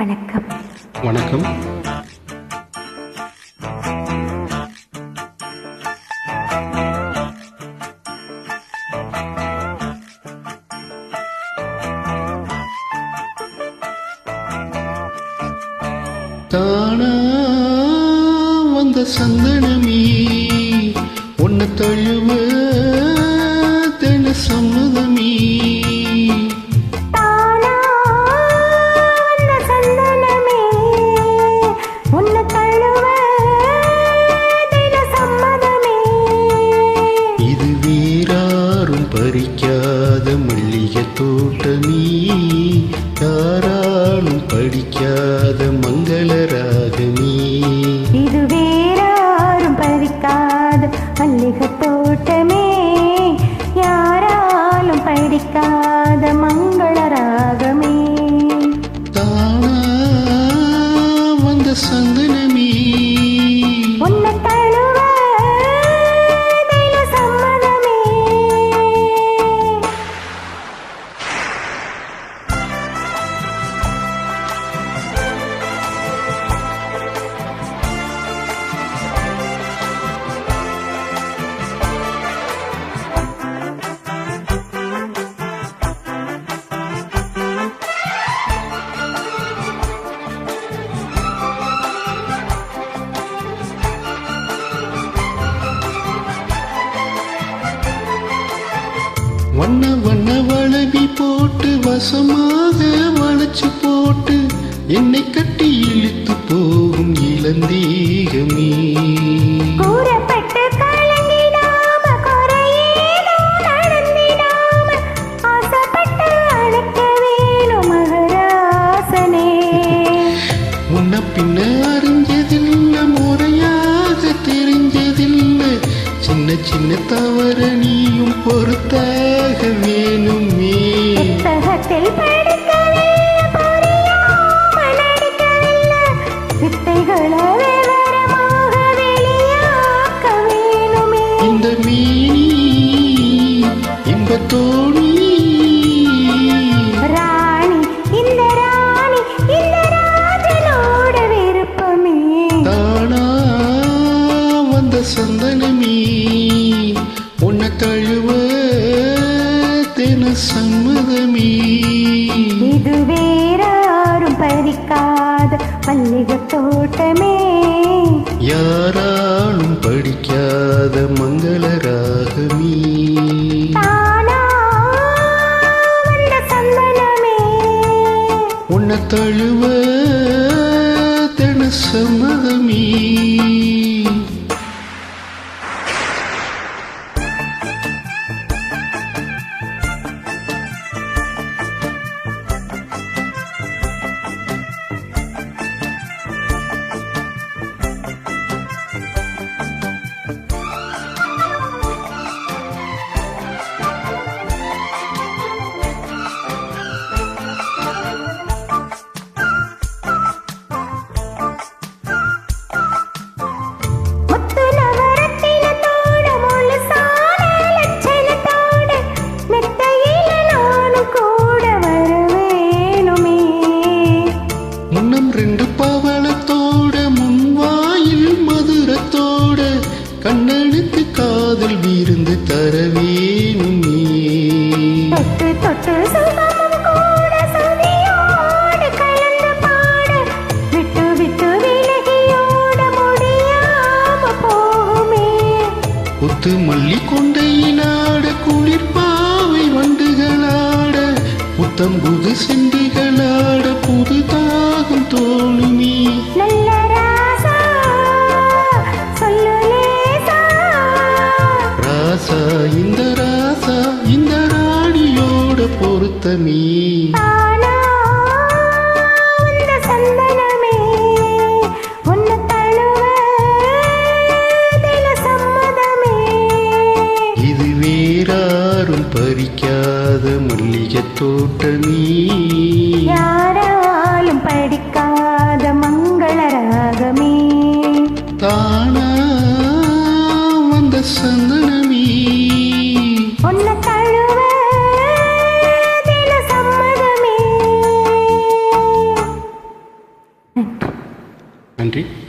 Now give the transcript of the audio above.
வணக்கம். வணக்கம். தானா வந்த சந்தனமே உன்னை தழுவ தென சம்மதமே. தோட்டமே யாராலும் படிக்காத மங்கள ராகமே இது வேறாரும் படிக்காத மல்லிக தோட்டமே யாராலும் படிக்காத மங்கள ராகமே தானா வந்த சந்தனமே வண்ண வண்ண வளவி போட்டு வசமாக வளைச்சு போட்டு என்னை கட்டி இழுத்து போகும் இளந்தீ சின்ன சின்ன தவற நீயும் பொறுத்தாக வேணுமே. இந்த மீனி இன்பத்தோணி ராணி இந்த ராணி இந்த ராஜனோட விருப்பமே. தானா வந்த சந்தனமே பறிக்காத தோட்டமே. யாராலும் படிக்காத மங்கள ராகமே. விட்டு விட்டு விலகியோட முடியாம போகுமே. புத்து மல்லி கொண்டையினாட குளிர்பாவை வண்டுகளாட புத்தம் புது செண்டிகளாட சம்மதமே. இது வேறாரும் பறிக்காத மல்லிகை தோட்டமே. யாராலும் படிக்காத country